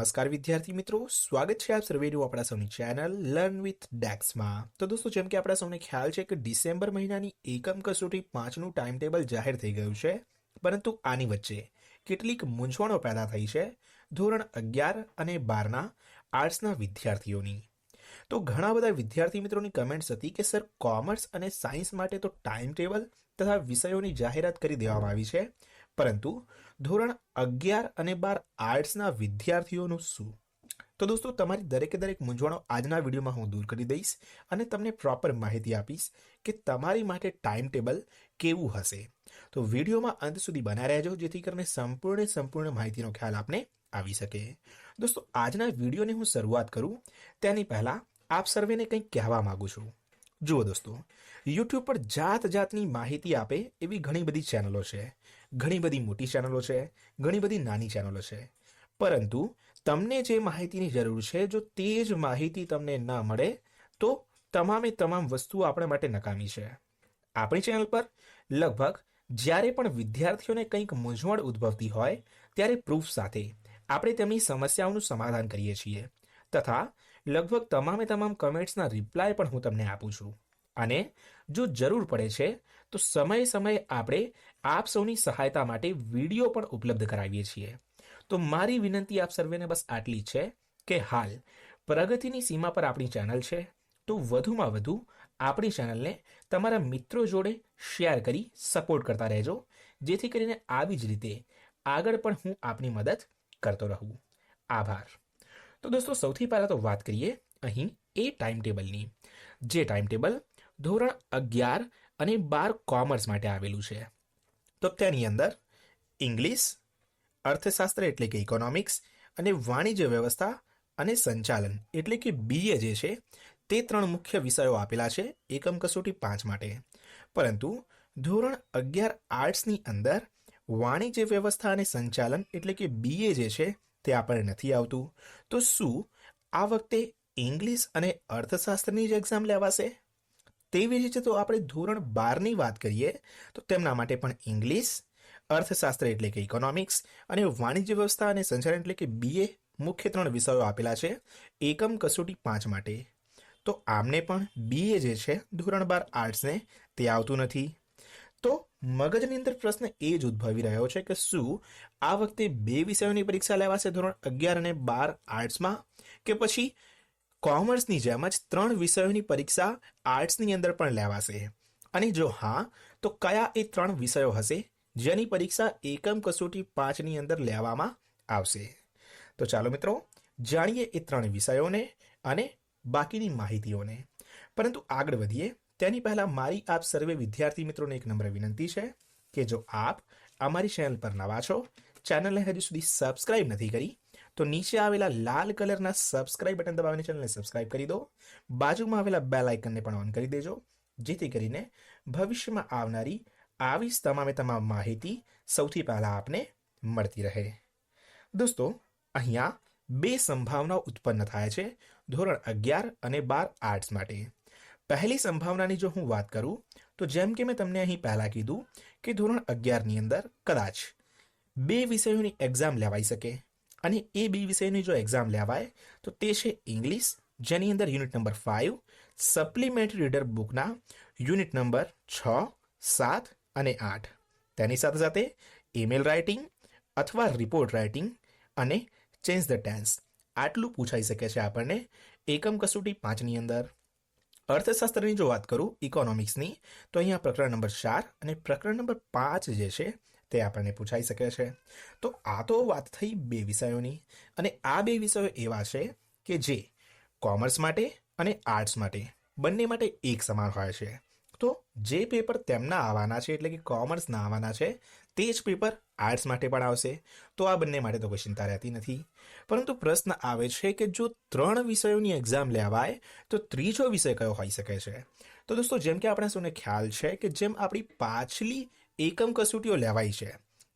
નમસ્કાર વિદ્યાર્થી મિત્રો, સ્વાગત છે આપ સર્વેનું આપણા સૌની ચેનલ લર્ન વિથ ડેક્સમાં. તો દોસ્તો, જેમ કે આપણા સૌને ખ્યાલ છે કે ડિસેમ્બર મહિનાની એકમ કસોટી પાંચનું ટાઈમ ટેબલ જાહેર થઈ ગયું છે, પરંતુ આની વચ્ચે કેટલીક મૂંઝવણો પેદા થઈ છે, ધોરણ અગિયાર અને બારના આર્ટ્સના વિદ્યાર્થીઓની. તો ઘણા બધા વિદ્યાર્થી મિત્રોની કમેન્ટ્સ હતી કે, સર, કોમર્સ અને સાયન્સ માટે તો ટાઈમ ટેબલ તથા વિષયોની જાહેરાત કરી દેવામાં આવી છે પરંતુ ધોરણ અગિયાર અને બાર આર્ટ્સના વિદ્યાર્થીઓનું શું? તો દોસ્તો, તમારી દરેકે દરેક મૂંઝવણો આજના વિડીયોમાં હું દૂર કરી દઈશ અને તમને પ્રોપર માહિતી આપીશ કે તમારી માટે ટાઈમ ટેબલ કેવું હશે. તો વિડીયોમાં અંત સુધી બના રહેજો, જેથી કરીને સંપૂર્ણ સંપૂર્ણ માહિતીનો ખ્યાલ આપને આવી શકે. દોસ્તો, આજના વિડીયોની હું શરૂઆત કરું. તેની પહેલાં આપ સર્વેને કંઈક કહેવા માગું છું. જુઓ દોસ્તો યુટ્યુબ પર જાત જાતની માહિતી આપે એવી ઘણી બધી ચેનલો છે. ઘણી બધી મોટી ચેનલો છે, ઘણી બધી નાની ચેનલો છે. પરંતુ તમને જે માહિતીની જરૂર છે, જો તે જ માહિતી તમને ન મળે, તો તમામે તમામ વસ્તુઓ આપણા માટે નકામી છે. આપણી ચેનલ પર લગભગ જ્યારે પણ વિદ્યાર્થીઓને કંઈક મૂંઝવણ ઉદ્ભવતી હોય, ત્યારે પ્રૂફ સાથે આપણે તેમની સમસ્યાઓનું સમાધાન કરીએ છીએ. તથા લગભગ તમામે તમામ કમેન્ટ્સના રિપ્લાય પણ હું તમને આપું છું. અને જો જરૂર પડે છે, તો સમયે સમયે આપણે આપ સૌની સહાયતા માટે વીડિયો પણ ઉપલબ્ધ કરાવીએ છીએ. તો મારી વિનંતી આપ સર્વેને બસ આટલી છે કે હાલ પ્રગતિની સીમા પર આપણી ચેનલ છે, તો વધુમાં વધુ આપણી ચેનલને તમારા મિત્રો જોડે શેર કરી સપોર્ટ કરતા રહેજો, જેથી કરીને આવી જ રીતે આગળ પણ હું આપની મદદ કરતો રહું. આભાર. તો દોસ્તો, સૌથી પહેલાં તો વાત કરીએ અહીં એ ટાઈમ ટેબલની જે ટાઈમ ટેબલ ધોરણ અગિયાર અને બાર કોમર્સ માટે આવેલું છે. તો તેની અંદર ઇંગ્લિશ અર્થશાસ્ત્ર એટલે કે ઇકોનોમિક્સ અને વાણિજ્ય વ્યવસ્થા અને સંચાલન એટલે કે બીએ જે છે, તે ત્રણ મુખ્ય વિષયો આપેલા છે એકમ કસોટી પાંચ માટે. પરંતુ ધોરણ અગિયાર આર્ટ્સની અંદર વાણિજ્ય વ્યવસ્થા અને સંચાલન એટલે કે બીએ જે છે તે આપણને નથી આવતું. તો શું આ વખતે ઇંગ્લિશ અને અર્થશાસ્ત્રની જ એક્ઝામ લેવાશે? તેવી રીતે તો આપણે ધોરણ બારની વાત કરીએ, તો તેમના માટે પણ ઇંગ્લિશ, અર્થશાસ્ત્ર એટલે કે ઇકોનોમિક્સ અને વાણિજ્ય વ્યવસ્થા અને સંચાલન એટલે કે બીએ મુખ્ય ત્રણ વિષયો આપેલા છે, એકમ કસોટી પાંચ માટે. તો આમને પણ બીએ જે છે ધોરણ બાર આર્ટ્સને તે આવતું નથી. તો મગજની અંદર પ્રશ્ન એ જ ઉદ્ભવી રહ્યો છે કે શું આ વખતે બે વિષયોની પરીક્ષા લેવાશે ધોરણ અગિયાર અને બાર આર્ટ્સમાં કે પછી કોમર્સની જેમ જ ત્રણ વિષયોની પરીક્ષા આર્ટ્સની અંદર પણ લેવાશે? અને જો હા, તો કયા એ ત્રણ વિષયો હશે જેની પરીક્ષા એકમ કસોટી પાંચની અંદર લેવામાં આવશે? તો ચાલો મિત્રો, જાણીએ એ ત્રણ વિષયોને અને બાકીની માહિતીઓને. પરંતુ આગળ વધીએ. તેની પહેલાં મારી આપ સર્વે વિદ્યાર્થી મિત્રોને એક નમ્ર વિનંતી છે કે જો આપ અમારી ચેનલ પર નવા છો, ચેનલને હજુ સુધી સબસ્ક્રાઇબ નથી કરી, તો નીચે આવેલા લાલ કલરના સબસ્ક્રાઇબ બટન દબાવીને ચેનલને સબસ્ક્રાઇબ કરી દો. બાજુમાં આવેલા બેલ આઇકનને પણ ઓન કરી દેજો, જેથી કરીને ભવિષ્યમાં આવનારી આવી જ તમામે તમામ માહિતી સૌથી પહેલાં આપને મળતી રહે. દોસ્તો, અહીંયા બે સંભાવનાઓ ઉત્પન્ન થાય છે, ધોરણ અગિયાર અને બાર આર્ટ્સ માટે. પહેલી સંભાવનાની જો હું વાત કરું, તો જેમ કે મેં તમને અહીં પહેલાં કીધું કે ધોરણ અગિયારની અંદર કદાચ બે વિષયોની એક્ઝામ લેવાઈ શકે અને એ બે વિષયની જો એક્ઝામ લેવાય, તો તે છે ઇંગ્લિશ જેની અંદર unit number five supplementary reader બુકના unit number છ, સાત અને આઠ. તેની સાથે સાથે ઈમેલ રાઇટિંગ અથવા રિપોર્ટ રાઇટિંગ અને ચેન્જ ધ ટેન્સ આટલું પૂછાઈ શકે છે આપણને એકમ કસોટી પાંચની અંદર. અર્થશાસ્ત્રની જો વાત કરું ઇકોનોમિક્સની તો અહીંયા પ્રકરણ નંબર ચાર અને પ્રકરણ નંબર પાંચ જે છે, તે આપણને પૂછાઈ શકે છે. તો આ તો વાત થઈ બે વિષયોની, અને આ બે વિષયો એવા છે કે જે કોમર્સ માટે અને આર્ટ્સ માટે બંને માટે એક સમાન હોય છે. તો જે પેપર તેમના આવવાના છે, એટલે કે કોમર્સના આવવાના છે, તે જ પેપર આર્ટ્સ માટે પણ આવશે. તો આ બંને માટે તો કોઈ ચિંતા રહેતી નથી. પરંતુ પ્રશ્ન આવે છે કે જો ત્રણ વિષયોની એક્ઝામ લેવાય, તો ત્રીજો વિષય કયો હોઈ શકે છે? તો દોસ્તો, જેમ કે આપણે સૌને ખ્યાલ છે કે જેમ આપણી પાછલી એકમ કસોટીઓ લેવાઈ છે,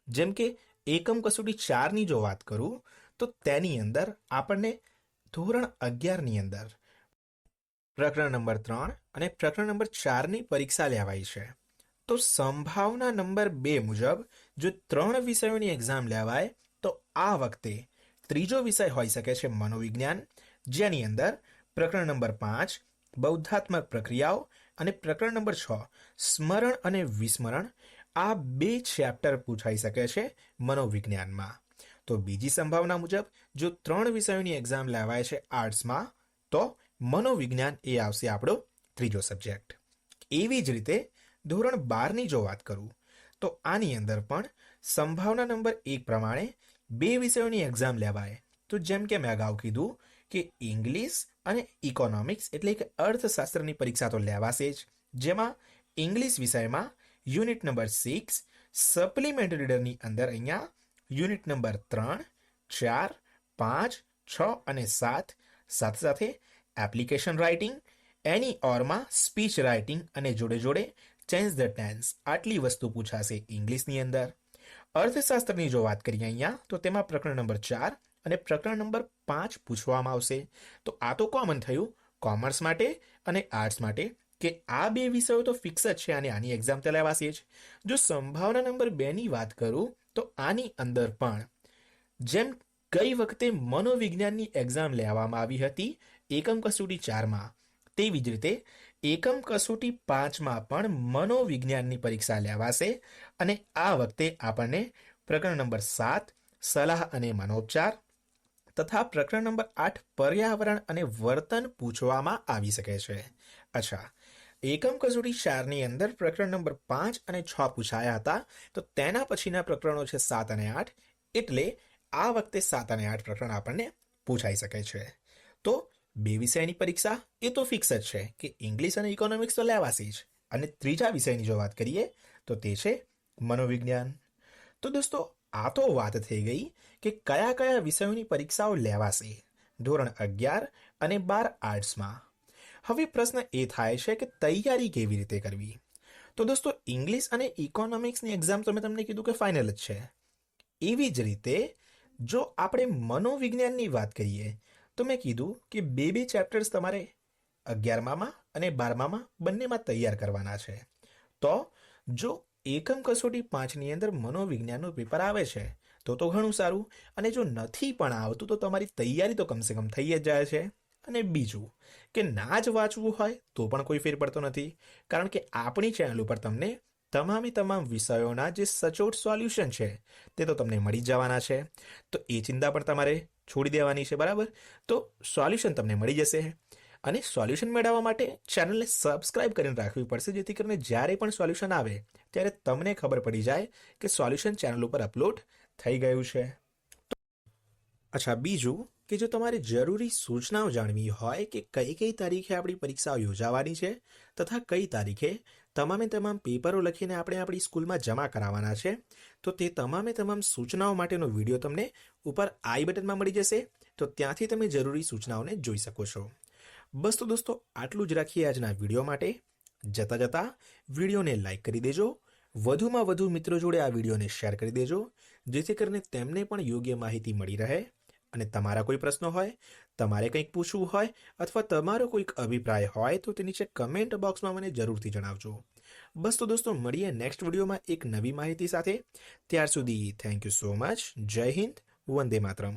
જેમ કે એકમ કસોટી ચારની જો વાત કરું, તો તેની અંદર આપણને ધોરણ અગિયારની અંદર પ્રકરણ નંબર ત્રણ અને પ્રકરણ નંબર ચારની પરીક્ષા લેવાઈ છે. તો સંભાવના નંબર બે મુજબ, જો ત્રણ વિષયોની એક્ઝામ લેવાય, તો આ વખતે ત્રીજો વિષય હોઈ શકે છે મનોવિજ્ઞાન, જેની અંદર પ્રકરણ નંબર પાંચ, બૌદ્ધાત્મક પ્રક્રિયાઓ અને પ્રકરણ નંબર છ, સ્મરણ અને વિસ્મરણ, આ બે ચેપ્ટર પૂછાઈ શકે છે મનોવિજ્ઞાનમાં. તો બીજી સંભાવના મુજબ, જો ત્રણ વિષયોની એક્ઝામ લેવાય છે આર્ટ્સમાં તો મનોવિજ્ઞાન એ આવશે આપણો ત્રીજો સબ્જેક્ટ. એવી જ રીતે ધોરણ બારની જો વાત કરું, તો આની અંદર પણ સંભાવના નંબર એક પ્રમાણે બે વિષયોની એક્ઝામ લેવાય. તો જેમ કે મેં અગાઉ કીધું કે ઇંગ્લિશ અને ઇકોનોમિક્સ એટલે કે અર્થશાસ્ત્રની પરીક્ષા તો લેવાશે જ. જેમાં ઇંગ્લિશ વિષયમાં યુનિટ નંબર સિક્સ સપ્લિમેન્ટ રીડરની અંદર અહીંયા યુનિટ નંબર ત્રણ, ચાર, પાંચ, છ અને સાત સાથે સાથે એપ્લિકેશન રાઇટિંગ એની ઓરમાં સ્પીચ રાઇટિંગ અને જોડે જોડે ચેન્જ ધ ટેન્સ આટલી વસ્તુ પૂછાશે ઇંગ્લિશની અંદર. અર્થશાસ્ત્રની જો વાત કરીએ અહીંયા, તો તેમાં પ્રકરણ નંબર ચાર અને પ્રકરણ નંબર પાંચ પૂછવામાં આવશે. તો આ તો કોમન થયું કોમર્સ માટે અને આર્ટ્સ માટે, કે આ બે વિષયો તો ફિક્સ જ છે અને આની એક્ઝામ તો લેવાશે જ. જો સંભાવના નંબર બેની વાત કરું, તો આની અંદર પણ જેમ ગઈ વખતે મનોવિજ્ઞાનની એક્ઝામ લેવામાં આવી હતી, એકમ કસોટી ચારમાં તેવી જ રીતે એકમ કસોટી પાંચમાં પણ મનોવિજ્ઞાનની પરીક્ષા લેવાશે અને આ વખતે આપણને પ્રકરણ નંબર સાત, સલાહ અને મનોપચાર તથા પ્રકરણ નંબર આઠ, પર્યાવરણ અને વર્તન પૂછવામાં આવી શકે છે. અચ્છા, એકમ કસોટી ચારની અંદર પ્રકરણ નંબર પાંચ અને છ પૂછાયા હતા, તો તેના પછીના પ્રકરણો છે સાત અને આઠ, એટલે આ વખતે સાત અને આઠ પ્રકરણ આપણને પૂછાઈ શકે છે. તો બે વિષયની પરીક્ષા એ તો ફિક્સ જ છે કે ઇંગ્લિશ અને ઇકોનોમિક્સ તો લેવાશે જ. અને ત્રીજા વિષયની જો વાત કરીએ, તો તે છે મનોવિજ્ઞાન. તો દોસ્તો, આ તો વાત થઈ ગઈ કે કયા કયા વિષયોની પરીક્ષાઓ લેવાશે. ધોરણ અગિયાર અને બાર આર્ટ્સમાં. હવે પ્રશ્ન એ થાય છે કે તૈયારી કેવી રીતે કરવી? તો દોસ્તો ઇંગ્લિશ અને ઇકોનોમિક્સની એક્ઝામ તો મેં તમને કીધું કે ફાઇનલ જ છે. એવી જ રીતે, જો આપણે મનોવિજ્ઞાનની વાત કરીએ તો મેં કીધું કે બે બે ચેપ્ટર્સ તમારે અગિયારમામાં અને બારમામાં બંનેમાં તૈયાર કરવાના છે. તો જો એકમ કસોટી પાંચની અંદર મનોવિજ્ઞાનનું પેપર આવે છે, તો તો ઘણું સારું. અને જો નથી પણ આવતું, તો તમારી તૈયારી તો કમસે કમ થઈ જ જાય છે. અને બીજું, કે ના જ વાંચવું હોય, તો પણ કોઈ ફેર પડતો નથી. કારણ કે આપણી ચેનલ ઉપર તમને તમામે તમામ વિષયોના જે સચોટ સોલ્યુશન છે, તે તો તમને મળી જવાના છે. તો એ ચિંતા પણ તમારે છોડી દેવાની છે, બરાબર? તો સોલ્યુશન તમને મળી જશે. અને સોલ્યુશન મેળવવા માટે ચેનલને સબસ્ક્રાઇબ કરીને રાખવી પડશે, જેથી કરીને જ્યારે પણ સોલ્યુશન આવે, ત્યારે તમને ખબર પડી જાય કે સોલ્યુશન ચેનલ ઉપર અપલોડ થઈ ગયું છે. અચ્છા, બીજું કે જો તમારે જરૂરી સૂચનાઓ જાણવી હોય કે કઈ કઈ તારીખે આપણી પરીક્ષાઓ યોજાવાની છે, તથા કઈ તારીખે તમામે તમામ પેપરો લખીને આપણે આપણી સ્કૂલમાં જમા કરાવવાના છે. તો તે તમામે તમામ સૂચનાઓ માટેનો વીડિયો તમને ઉપર આઈ બટનમાં મળી જશે. તો ત્યાંથી તમે જરૂરી સૂચનાઓને જોઈ શકો છો. બસ તો દોસ્તો, આટલું જ રાખીએ આજના વીડિયો માટે. જતા જતા વિડીયોને લાઈક કરી દેજો. વધુમાં વધુ મિત્રો જોડે આ વિડીયોને શેર કરી દેજો. જેથી કરીને તેમને પણ યોગ્ય માહિતી મળી રહે. અને તમારા કોઈ પ્રશ્નો હોય, તમારે કંઈક પૂછવું હોય અથવા તમારો કોઈક અભિપ્રાય હોય તો તે નીચે કમેન્ટ બોક્સમાં મને જરૂરથી જણાવજો. બસ તો દોસ્તો, મળીએ નેક્સ્ટ વિડીયોમાં એક નવી માહિતી સાથે. ત્યાર સુધી થેન્ક યુ સો મચ જય હિન્દ, વંદે માતરમ.